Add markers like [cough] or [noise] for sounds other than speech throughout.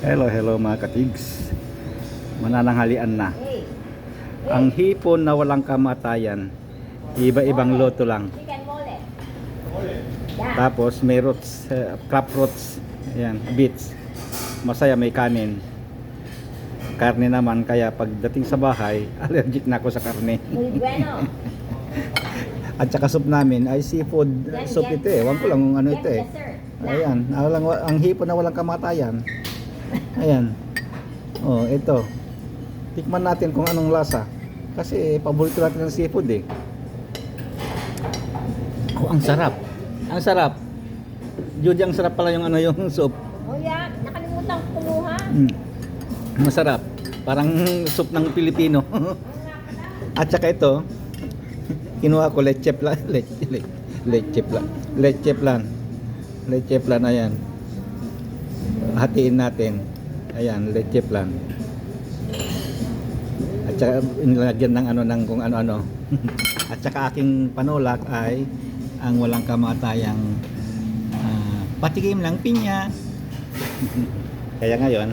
Hello, hello mga katigs. Manananghalian na. Ang hipon na walang kamatayan, iba-ibang loto lang. Tapos may roots, eh, crab roots, ayan, beets. Masaya may kanin. Karne naman, kaya pagdating sa bahay, [laughs] allergic na ako sa karne. [laughs] At saka soup namin ay seafood soup ito eh. Ewan ko lang kung ano ito eh. Ayan, ang hipon na walang kamatayan. Ayan. Oh, ito. Tikman natin kung anong lasa. Kasi paborito natin ng seafood eh. Oh, ang sarap. Ang sarap. Judy, ang sarap pala yung ano yung soup. Oh yeah, nakalimutan ko kumuha. Mm. Masarap. Parang soup ng Pilipino. [laughs] At saka ito, kinuha ko leche plan. [laughs] Leche, leche, leche plan. Leche plan. Leche plan, ayan. Hatiin natin. Ayan, leche plan. At saka inilagyan ng ano ng kung ano-ano. [laughs] At saka aking panulak ay ang walang kamatayang ah, patikim lang pinya. [laughs] Kaya ngayon,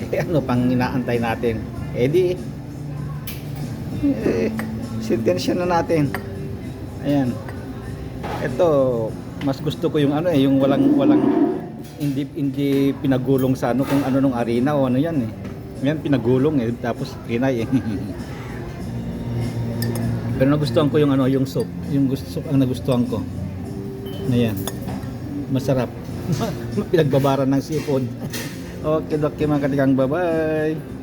[laughs] eh, ano pang inaantay natin? Eh di, eh, na natin. Ayan. Ito, mas gusto ko yung ano eh, yung walang walang hindi hindi pinagulong sa ano kung ano nung arena o ano yan eh. Yan pinagulong eh tapos kinay eh. [laughs] Pero nagustuhan ko yung ano, yung soup. Yung gusto soup ang nagustuhan ko. Ayan. Masarap. [laughs] Pinagbabaran ng seafood. [laughs] okay, okay mga katigang. Bye-bye.